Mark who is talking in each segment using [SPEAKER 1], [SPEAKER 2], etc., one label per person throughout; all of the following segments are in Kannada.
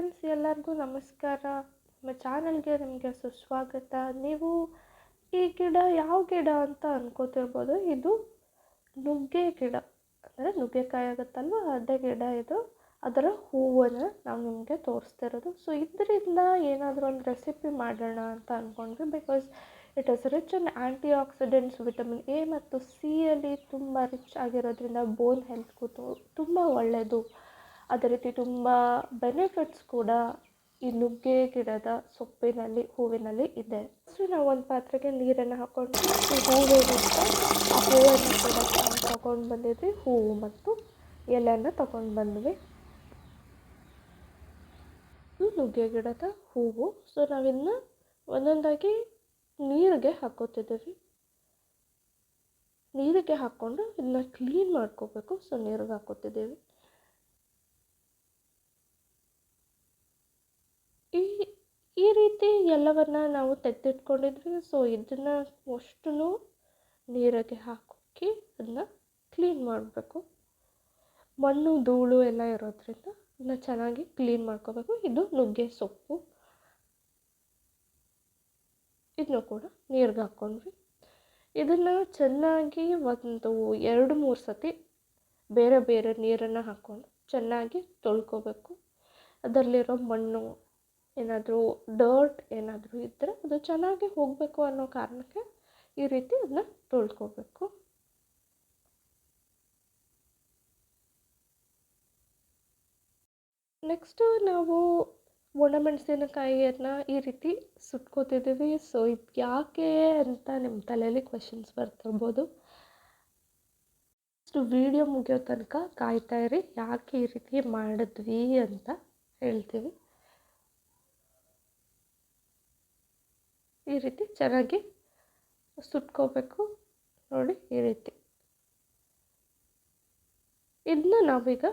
[SPEAKER 1] ಫ್ರೆಂಡ್ಸ್ ಎಲ್ಲರಿಗೂ ನಮಸ್ಕಾರ. ನಮ್ಮ ಚಾನಲ್ಗೆ ನಿಮಗೆ ಸುಸ್ವಾಗತ. ನೀವು ಈ ಗಿಡ ಯಾವ ಗಿಡ ಅಂತ ಅನ್ಕೋತಿರ್ಬೋದು. ಇದು ನುಗ್ಗೆ ಗಿಡ. ಅಂದರೆ ನುಗ್ಗೆಕಾಯಿ ಆಗುತ್ತಲ್ವ? ಅದೇ ಗಿಡ ಇದು. ಅದರ ಹೂವನ್ನು ನಾವು ನಿಮಗೆ ತೋರಿಸ್ತಿರೋದು. ಸೊ ಇದರಿಂದ ಏನಾದರೂ ಒಂದು ರೆಸಿಪಿ ಮಾಡೋಣ ಅಂತ ಅಂದ್ಕೊಂಡ್ವಿ because it is rich in antioxidants vitamin A ಮತ್ತು ಸಿಯಲ್ಲಿ ತುಂಬ ರಿಚ್ ಆಗಿರೋದ್ರಿಂದ ಬೋನ್ ಹೆಲ್ತ್ಗೂ ತುಂಬ ಒಳ್ಳೆಯದು ಅದೇ ರೀತಿ ತುಂಬ ಬೆನಿಫಿಟ್ಸ್ ಕೂಡ ಈ ನುಗ್ಗೆ ಗಿಡದ ಸೊಪ್ಪಿನಲ್ಲಿ, ಹೂವಿನಲ್ಲಿ ಇದೆ. ಸೊ ನಾವು ಒಂದು ಪಾತ್ರೆಗೆ ನೀರನ್ನು ಹಾಕೊಂಡು ಹೂವೇನಿರುತ್ತೆ ಆ ಹೂವನ್ನು ಕೂಡ ತಗೊಂಡು ಬಂದಿದ್ವಿ. ಹೂವು ಮತ್ತು ಎಲೆಯನ್ನು ತಗೊಂಡು ಬಂದ್ವಿ. ನುಗ್ಗೆ ಗಿಡದ ಹೂವು ಸೊ ನಾವಿನ್ನು ಒಂದೊಂದಾಗಿ ನೀರಿಗೆ ಹಾಕೋತಿದ್ದೀವಿ ನೀರಿಗೆ ಹಾಕ್ಕೊಂಡು ಇದನ್ನ ಕ್ಲೀನ್ ಮಾಡ್ಕೋಬೇಕು. ಸೊ ನೀರಿಗೆ ಹಾಕೋತಿದ್ದೀವಿ ಈ ಈ ರೀತಿ ಎಲ್ಲವನ್ನ ನಾವು ತೆಗೆದಿಟ್ಕೊಂಡಿದ್ವಿ. ಸೊ ಇದನ್ನು ಅಷ್ಟು ನೀರಿಗೆ ಹಾಕಿ ಅದನ್ನ ಕ್ಲೀನ್ ಮಾಡಬೇಕು. ಮಣ್ಣು, ಧೂಳು ಎಲ್ಲ ಇರೋದ್ರಿಂದ ಅದನ್ನ ಚೆನ್ನಾಗಿ ಕ್ಲೀನ್ ಮಾಡ್ಕೋಬೇಕು. ಇದು ನುಗ್ಗೆ ಸೊಪ್ಪು. ಇದನ್ನು ಕೂಡ ನೀರಿಗೆ ಹಾಕ್ಕೊಂಡ್ವಿ. ಇದನ್ನು ಚೆನ್ನಾಗಿ ಒಂದು ಎರಡು, ಮೂರು ಸತಿ ಬೇರೆ ಬೇರೆ ನೀರನ್ನು ಹಾಕ್ಕೊಂಡು ಚೆನ್ನಾಗಿ ತೊಳ್ಕೊಬೇಕು. ಅದರಲ್ಲಿರೋ ಮಣ್ಣು ಏನಾದರೂ ಡರ್ಟ್ ಏನಾದರೂ ಇದ್ದರೆ ಅದು ಚೆನ್ನಾಗಿ ಹೋಗಬೇಕು ಅನ್ನೋ ಕಾರಣಕ್ಕೆ ಈ ರೀತಿ ಅದನ್ನ ತೊಳ್ಕೋಬೇಕು. ನೆಕ್ಸ್ಟು ನಾವು ಒಣಮೆಣಸಿನಕಾಯಿಯನ್ನು ಈ ರೀತಿ ಸುಟ್ಕೋತಿದ್ದೀವಿ. ಸೊ ಇದು ಯಾಕೆ ಅಂತ ನಿಮ್ಮ ತಲೆಯಲ್ಲಿ ಕ್ವೆಶನ್ಸ್ ಬರ್ತಿರ್ಬೋದು. ಇಷ್ಟು ವಿಡಿಯೋ ಮುಗಿಯೋ ತನಕ ಕಾಯ್ತಾ ಇರಿ. ಯಾಕೆ ಈ ರೀತಿ ಮಾಡಿದ್ವಿ ಅಂತ ಹೇಳ್ತೀವಿ. ಈ ರೀತಿ ಚೆನ್ನಾಗಿ ಸುಟ್ಕೋಬೇಕು. ನೋಡಿ ಈ ರೀತಿ. ಇದನ್ನ ನಾವೀಗ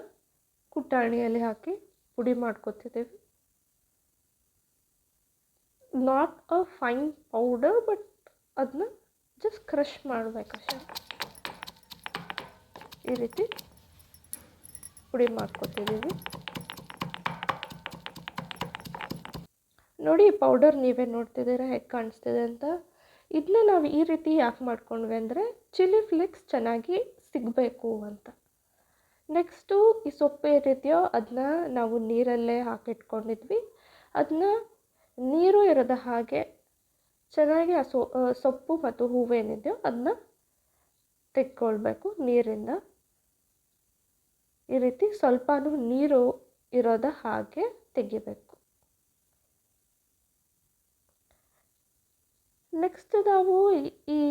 [SPEAKER 1] ಕುಟ್ಟಾಣಿಯಲ್ಲಿ ಹಾಕಿ ಪುಡಿ ಮಾಡ್ಕೋತಿದ್ದೀವಿ. Not a fine powder but ಅದನ್ನ ಜಸ್ಟ್ ಕ್ರಷ್ ಮಾಡಬೇಕಷ್ಟೇ ಈ ರೀತಿ ಪುಡಿ ಮಾಡ್ಕೊತಿದ್ದೀವಿ. ನೋಡಿ ಪೌಡರ್ ನೀವೇ ನೋಡ್ತಿದ್ದೀರಾ, ಹೇಗೆ ಕಾಣಿಸ್ತಿದೆ ಅಂತ. ಇದನ್ನ ನಾವು ಈ ರೀತಿ ಯಾಕೆ ಮಾಡ್ಕೊಂಡ್ವಿ ಅಂದರೆ ಚಿಲ್ಲಿ ಫ್ಲೇಕ್ಸ್ ಚೆನ್ನಾಗಿ ಸಿಗಬೇಕು ಅಂತ. ನೆಕ್ಸ್ಟು ಈ ಸೊಪ್ಪು ಏನಿದೆಯೋ ಅದನ್ನ ನಾವು ನೀರಲ್ಲೇ ಹಾಕಿಟ್ಕೊಂಡಿದ್ವಿ. ಅದನ್ನ ನೀರು ಇರದ ಹಾಗೆ ಚೆನ್ನಾಗಿ ಆ ಸೊ ಸೊಪ್ಪು ಮತ್ತು ಹೂವೇನಿದೆಯೋ ಅದನ್ನ ತೆಕ್ಕೊಳ್ಬೇಕು ನೀರಿಂದ. ಈ ರೀತಿ ಸ್ವಲ್ಪನೂ ನೀರು ಇರೋದ ಹಾಗೆ ತೆಗಿಬೇಕು. ನೆಕ್ಸ್ಟ್ ನಾವು ಈ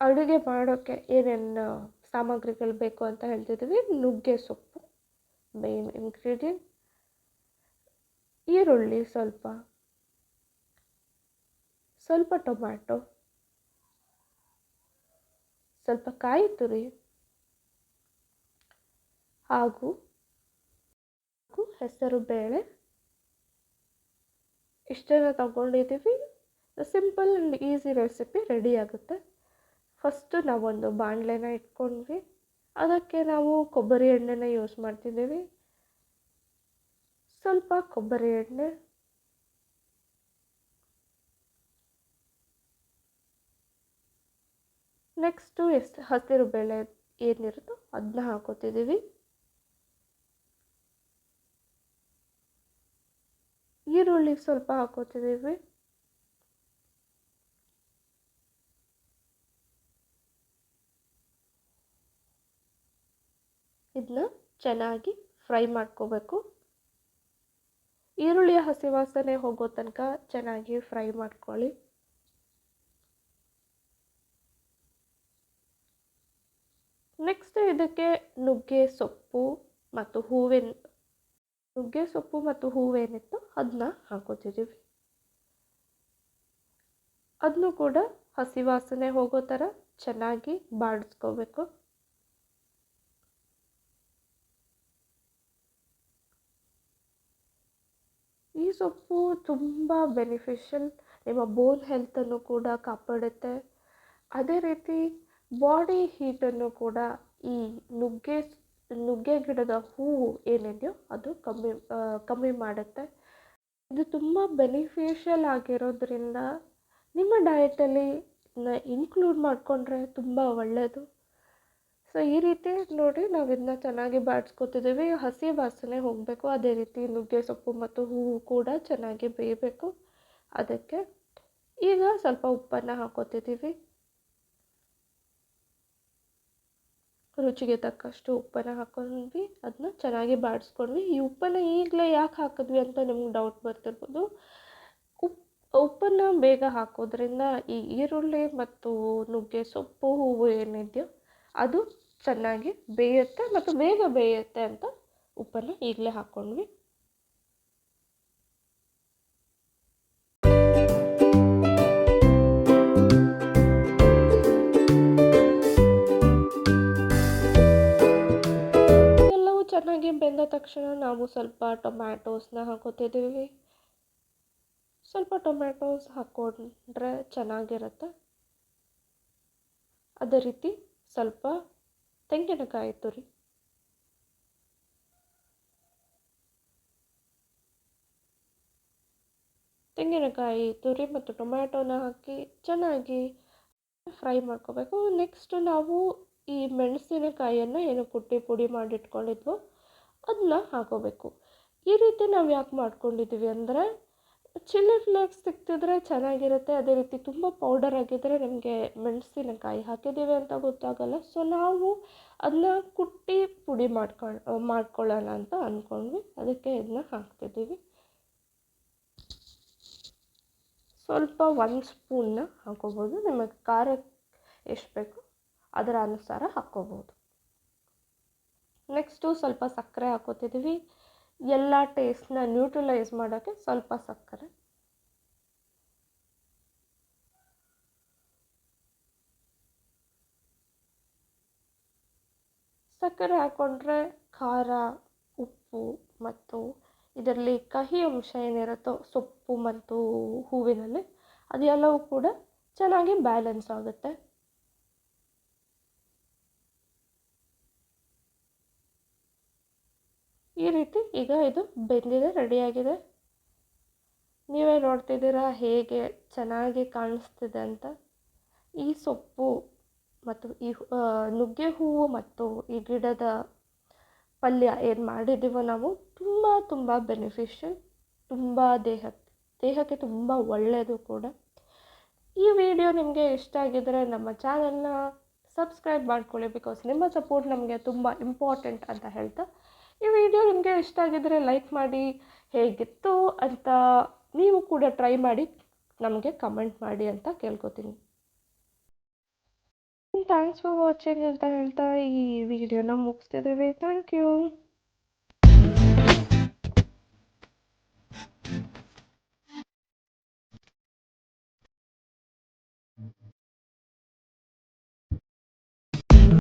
[SPEAKER 1] ಅಡುಗೆ ಮಾಡೋಕ್ಕೆ ಏನೇನು ಸಾಮಗ್ರಿಗಳು ಬೇಕು ಅಂತ ಹೇಳ್ತಿದ್ದೀವಿ. ನುಗ್ಗೆ ಸೊಪ್ಪು ಮೇನ್ ಇಂಗ್ರೀಡಿಯೆಂಟ್ ಈರುಳ್ಳಿ ಸ್ವಲ್ಪ. ಸ್ವಲ್ಪ ಟೊಮ್ಯಾಟೊ. ಸ್ವಲ್ಪ ಕಾಯಿ ತುರಿ. ಹಾಗೂ ಹೆಸರು ಬೇಳೆ ಇಷ್ಟನ್ನು ತಗೊಂಡಿದ್ದೀವಿ. Simple and easy recipe ready ಆಗುತ್ತೆ. ಫಸ್ಟು ನಾವೊಂದು ಬಾಣಲೆನ ಇಟ್ಕೊಂಡ್ವಿ. ಅದಕ್ಕೆ ನಾವು ಕೊಬ್ಬರಿ ಎಣ್ಣೆನ ಯೂಸ್ ಮಾಡ್ತಿದ್ದೀವಿ. ಸ್ವಲ್ಪ ಕೊಬ್ಬರಿ ಎಣ್ಣೆ. ನೆಕ್ಸ್ಟು ಎಷ್ಟು ಹಸಿರು ಬೇಳೆ ಏನಿರುತ್ತೋ ಅದನ್ನ ಹಾಕೋತಿದ್ದೀವಿ. ಈರುಳ್ಳಿ ಸ್ವಲ್ಪ ಹಾಕೋತಿದ್ದೀವಿ. ಇದನ್ನ ಚೆನ್ನಾಗಿ ಫ್ರೈ ಮಾಡ್ಕೋಬೇಕು. ಈರುಳ್ಳಿಯ ಹಸಿ ವಾಸನೆ ಹೋಗೋ ತನಕ ಚೆನ್ನಾಗಿ ಫ್ರೈ ಮಾಡ್ಕೊಳ್ಳಿ. ನೆಕ್ಸ್ಟ್ ಇದಕ್ಕೆ ನುಗ್ಗೆ ಸೊಪ್ಪು ಮತ್ತು ಹೂವಿನ, ನುಗ್ಗೆ ಸೊಪ್ಪು ಮತ್ತು ಹೂವೇನಿತ್ತು ಅದನ್ನ ಹಾಕೋತಿದ್ದೀವಿ ಅದನ್ನು ಕೂಡ ಹಸಿ ವಾಸನೆ ಹೋಗೋ ಥರ ಚೆನ್ನಾಗಿ ಬಾಡಿಸ್ಕೋಬೇಕು ಈ ಸೊಪ್ಪು ತುಂಬ ಬೆನಿಫಿಷಲ್ ನಿಮ್ಮ ಬೋನ್ ಹೆಲ್ತನ್ನು ಕೂಡ ಕಾಪಾಡುತ್ತೆ. ಅದೇ ರೀತಿ ಬಾಡಿ ಹೀಟನ್ನು ಕೂಡ ಈ ನುಗ್ಗೆ ನುಗ್ಗೆ ಗಿಡದ ಹೂವು ಏನಿದೆಯೋ ಅದು ಕಮ್ಮಿ ಕಮ್ಮಿ ಮಾಡುತ್ತೆ. ಇದು ತುಂಬ ಬೆನಿಫಿಷಿಯಲ್ ಆಗಿರೋದ್ರಿಂದ ನಿಮ್ಮ ಡಯಟಲ್ಲಿ ಇನ್ಕ್ಲೂಡ್ ಮಾಡಿಕೊಂಡ್ರೆ ತುಂಬ ಒಳ್ಳೆಯದು ಸೊ, ಈ ರೀತಿ ನೋಡಿ ನಾವು ಇದನ್ನ ಚೆನ್ನಾಗಿ ಬಾಡಿಸ್ಕೊತಿದ್ದೀವಿ. ಹಸಿ ವಾಸನೆ ಹೋಗಬೇಕು. ಅದೇ ರೀತಿ ನುಗ್ಗೆ ಸೊಪ್ಪು ಮತ್ತು ಹೂವು ಕೂಡ ಚೆನ್ನಾಗಿ ಬೇಯಬೇಕು. ಅದಕ್ಕೆ ಈಗ ಸ್ವಲ್ಪ ಉಪ್ಪನ್ನು ಹಾಕೋತಿದ್ದೀವಿ. ರುಚಿಗೆ ತಕ್ಕಷ್ಟು ಉಪ್ಪನ್ನು ಹಾಕೊಂಡ್ವಿ. ಅದನ್ನ ಚೆನ್ನಾಗಿ ಬಾಡಿಸ್ಕೊಂಡ್ವಿ. ಈ ಉಪ್ಪನ್ನು ಈಗಲೇ ಯಾಕೆ ಹಾಕಿದ್ವಿ ಅಂತ ನಿಮ್ಗೆ ಡೌಟ್ ಬರ್ತಿರ್ಬೋದು. ಉಪ್ಪು ಉಪ್ಪನ್ನು ಬೇಗ ಹಾಕೋದ್ರಿಂದ ಈ ಈರುಳ್ಳಿ ಮತ್ತು ನುಗ್ಗೆ ಸೊಪ್ಪು, ಹೂವು ಏನಿದೆಯೋ ಅದು ಚೆನ್ನಾಗಿ ಬೇಯುತ್ತೆ ಮತ್ತು ಬೇಗ ಬೇಯುತ್ತೆ ಅಂತ ಉಪ್ಪನ್ನು ಈಗಲೇ ಹಾಕ್ಕೊಂಡ್ವಿ. ಎಲ್ಲವೂ ಚೆನ್ನಾಗಿ ಬೆಂದ ತಕ್ಷಣ ನಾವು ಸ್ವಲ್ಪ ಟೊಮ್ಯಾಟೋಸ್ನ ಹಾಕೋತಿದ್ದೀವಿ. ಸ್ವಲ್ಪ ಟೊಮ್ಯಾಟೋಸ್ ಹಾಕ್ಕೊಂಡ್ರೆ ಚೆನ್ನಾಗಿರುತ್ತೆ. ಅದೇ ರೀತಿ ಸ್ವಲ್ಪ ತೆಂಗಿನಕಾಯಿ ತುರಿ. ತೆಂಗಿನಕಾಯಿ ತುರಿ ಮತ್ತು ಟೊಮ್ಯಾಟೋನ ಹಾಕಿ ಚೆನ್ನಾಗಿ ಫ್ರೈ ಮಾಡ್ಕೋಬೇಕು. ನೆಕ್ಸ್ಟ್ ನಾವು ಈ ಮೆಣಸಿನಕಾಯಿಯನ್ನು ಏನು ಕುಟ್ಟಿ ಪುಡಿ ಮಾಡಿಟ್ಕೊಂಡಿದ್ವೋ ಅದನ್ನ ಹಾಕೋಬೇಕು. ಈ ರೀತಿ ನಾವು ಯಾಕೆ ಮಾಡ್ಕೊಂಡಿದ್ದೀವಿ ಅಂದರೆ ಚಿಲ್ಲಿ ಫ್ಲೇಕ್ಸ್ ಸಿಕ್ತಿದ್ರೆ ಚೆನ್ನಾಗಿರುತ್ತೆ. ಅದೇ ರೀತಿ ತುಂಬ ಪೌಡರ್ ಆಗಿದ್ದರೆ ನಮಗೆ ಮೆಣಸಿನಕಾಯಿ ಹಾಕಿದ್ದೀವಿ ಅಂತ ಗೊತ್ತಾಗಲ್ಲ. ಸೊ ನಾವು ಅದನ್ನ ಕುಟ್ಟಿ ಪುಡಿ ಮಾಡ್ಕೊಂಡು ಮಾಡ್ಕೊಳ್ಳೋಣ ಅಂತ ಅಂದ್ಕೊಂಡ್ವಿ ಅದಕ್ಕೆ ಇದನ್ನ ಹಾಕ್ತಿದ್ದೀವಿ. ಸ್ವಲ್ಪ ಒಂದು ಸ್ಪೂನ್ನ ಹಾಕೋಬೋದು. ನಿಮಗೆ ಖಾರ ಎಷ್ಟು ಬೇಕು ಅದರ ಅನುಸಾರ ಹಾಕ್ಕೋಬೋದು ನೆಕ್ಸ್ಟು ಸ್ವಲ್ಪ ಸಕ್ಕರೆ ಹಾಕೋತಿದ್ದೀವಿ. ಎಲ್ಲ ಟೇಸ್ಟ್ನ ನ್ಯೂಟ್ರಲೈಸ್ ಮಾಡೋಕ್ಕೆ ಸ್ವಲ್ಪ ಸಕ್ಕರೆ. ಸಕ್ಕರೆ ಹಾಕ್ಕೊಂಡ್ರೆ ಖಾರ, ಉಪ್ಪು ಮತ್ತು ಇದರಲ್ಲಿ ಕಹಿ ಅಂಶ ಏನಿರುತ್ತೋ ಸೊಪ್ಪು ಮತ್ತು ಹೂವಿನಲ್ಲಿ ಅದೆಲ್ಲವೂ ಕೂಡ ಚೆನ್ನಾಗಿ ಬ್ಯಾಲೆನ್ಸ್ ಆಗುತ್ತೆ. ರೀತಿ ಈಗ ಇದು ಬೆಂದಿದೆ ರೆಡಿಯಾಗಿದೆ. ನೀವೇ ನೋಡ್ತಿದ್ದೀರಾ ಹೇಗೆ ಚೆನ್ನಾಗಿ ಕಾಣಿಸ್ತಿದೆ ಅಂತ. ಈ ಸೊಪ್ಪು ಮತ್ತು ಈ ನುಗ್ಗೆ ಹೂವು ಮತ್ತು ಈ ಗಿಡದ ಪಲ್ಯ ಏನು ಮಾಡಿದ್ದೀವೋ ನಾವು ತುಂಬ ತುಂಬ ಬೆನಿಫಿಷಿಯಲ್ ತುಂಬ ದೇಹಕ್ಕೆ ದೇಹಕ್ಕೆ ತುಂಬ ಒಳ್ಳೆಯದು ಕೂಡ. ಈ ವಿಡಿಯೋ ನಿಮಗೆ ಇಷ್ಟ ಆಗಿದ್ದರೆ ನಮ್ಮ ಚಾನಲ್ನ ಸಬ್ಸ್ಕ್ರೈಬ್ ಮಾಡ್ಕೊಳ್ಳಿ ಬಿಕಾಸ್ ನಿಮ್ಮ ಸಪೋರ್ಟ್ ನಮಗೆ ತುಂಬ ಇಂಪಾರ್ಟೆಂಟ್ ಅಂತ ಹೇಳ್ತಾ ಈ ವಿಡಿಯೋ ನಿಮಗೆ ಇಷ್ಟ ಆಗಿದ್ದರೆ ಲೈಕ್ ಮಾಡಿ ಹೇಗಿತ್ತು ಅಂತ ನೀವು ಕೂಡ ಟ್ರೈ ಮಾಡಿ ನಮಗೆ ಕಮೆಂಟ್ ಮಾಡಿ ಅಂತ ಕೇಳ್ಕೊತೀನಿ. ಥ್ಯಾಂಕ್ಸ್ ಫಾರ್ ವಾಚಿಂಗ್ ಅಂತ ಹೇಳ್ತಾ ಈ ವಿಡಿಯೋನ ಮುಗಿಸ್ತಿದ್ದೀವಿ. Thank you